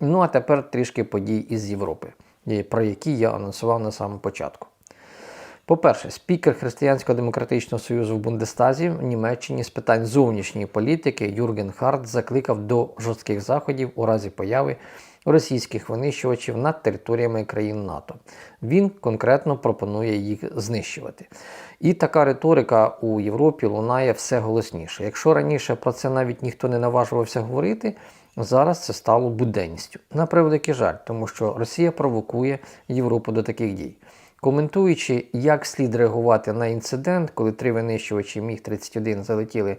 Ну а тепер трішки подій із Європи, про які я анонсував на самому початку. По-перше, спікер Християнсько-демократичного союзу в Бундестазі в Німеччині з питань зовнішньої політики Юрген Харт закликав до жорстких заходів у разі появи російських винищувачів над територіями країн НАТО. Він конкретно пропонує їх знищувати. І така риторика у Європі лунає все голосніше. Якщо раніше про це навіть ніхто не наважувався говорити, зараз це стало буденністю. На превеликий жаль, тому що Росія провокує Європу до таких дій. Коментуючи, як слід реагувати на інцидент, коли три винищувачі Міг-31 залетіли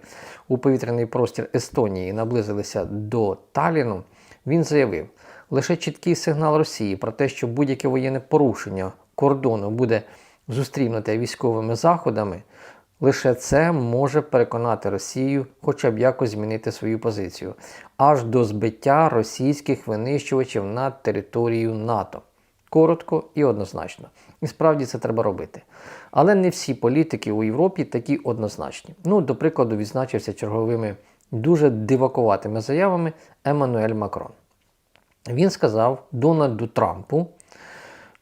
у повітряний простір Естонії і наблизилися до Таліну, він заявив, лише чіткий сигнал Росії про те, що будь-яке воєнне порушення кордону буде зустрінуте військовими заходами, лише це може переконати Росію хоча б якось змінити свою позицію, аж до збиття російських винищувачів над територією НАТО. Коротко і однозначно. І справді це треба робити. Але не всі політики у Європі такі однозначні. Ну, до прикладу, відзначився черговими дуже дивакуватими заявами Еммануель Макрон. Він сказав Дональду Трампу,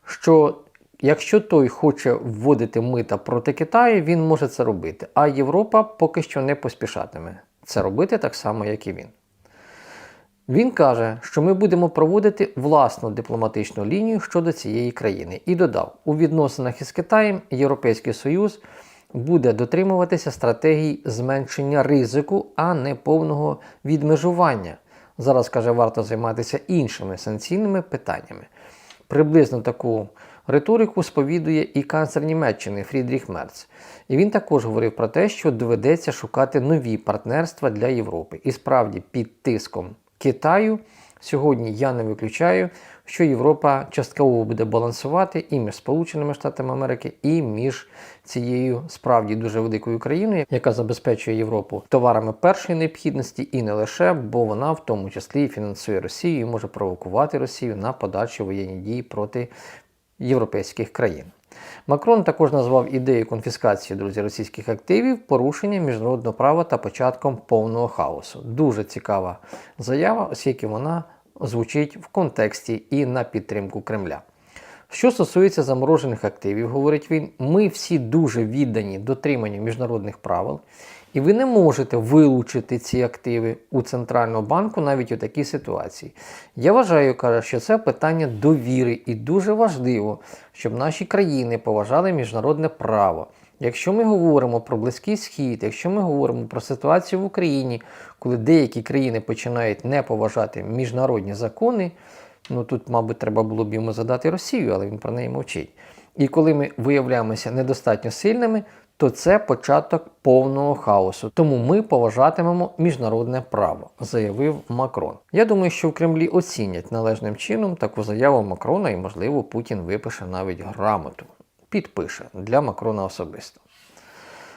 що якщо той хоче вводити мита проти Китаю, він може це робити. А Європа поки що не поспішатиме це робити так само, як і він. Він каже, що ми будемо проводити власну дипломатичну лінію щодо цієї країни і додав, у відносинах із Китаєм Європейський Союз буде дотримуватися стратегії зменшення ризику, а не повного відмежування. Зараз каже, варто займатися іншими санкційними питаннями. Приблизно таку риторику сповідує і канцлер Німеччини Фрідріх Мерц. І він також говорив про те, що доведеться шукати нові партнерства для Європи. І справді під тиском Китаю сьогодні я не виключаю, що Європа частково буде балансувати і між Сполученими Штатами Америки, і між цією справді дуже великою країною, яка забезпечує Європу товарами першої необхідності, і не лише, бо вона в тому числі фінансує Росію і може провокувати Росію на подальші воєнні дії проти європейських країн. Макрон також назвав ідею конфіскації друзі російських активів порушенням міжнародного права та початком повного хаосу. Дуже цікава заява, оскільки вона звучить в контексті і на підтримку Кремля. Що стосується заморожених активів, говорить він, ми всі дуже віддані дотриманню міжнародних правил, і ви не можете вилучити ці активи у Центрального банку навіть у такій ситуації. Я вважаю, каже, що це питання довіри, і дуже важливо, щоб наші країни поважали міжнародне право. Якщо ми говоримо про Близький Схід, якщо ми говоримо про ситуацію в Україні, коли деякі країни починають не поважати міжнародні закони, ну тут, мабуть, треба було б йому задати Росію, але він про неї мовчить. І коли ми виявляємося недостатньо сильними, то це початок повного хаосу. Тому ми поважатимемо міжнародне право, заявив Макрон. Я думаю, що в Кремлі оцінять належним чином таку заяву Макрона, і, можливо, Путін випише навіть грамоту. Підпише для Макрона особисто.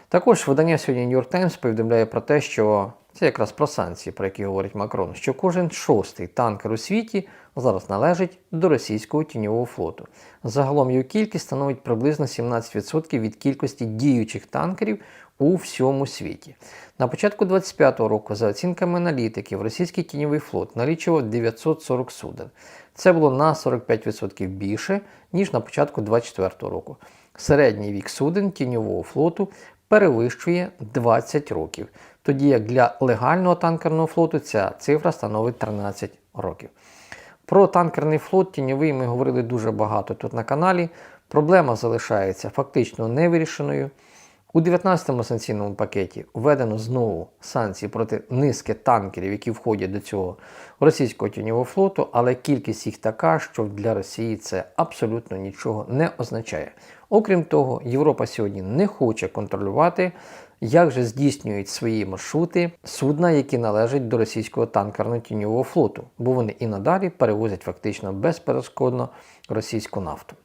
Також видання сьогодні New York Times повідомляє про те, що це якраз про санкції, про які говорить Макрон, що кожен шостий танкер у світі зараз належить до російського тіньового флоту. Загалом його кількість становить приблизно 17% від кількості діючих танкерів у всьому світі. На початку 25-го року, за оцінками аналітиків, російський тіньовий флот налічував 940 суден. Це було на 45% більше, ніж на початку 24-го року. Середній вік суден тіньового флоту перевищує 20 років, тоді як для легального танкерного флоту ця цифра становить 13 років. Про танкерний флот тіньовий ми говорили дуже багато тут на каналі. Проблема залишається фактично невирішеною. У 19-му санкційному пакеті введено знову санкції проти низки танкерів, які входять до цього російського тіньового флоту, але кількість їх така, що для Росії це абсолютно нічого не означає. Окрім того, Європа сьогодні не хоче контролювати, як же здійснюють свої маршрути судна, які належать до російського танкерно тіньового флоту, бо вони і надалі перевозять фактично безперешкодно російську нафту.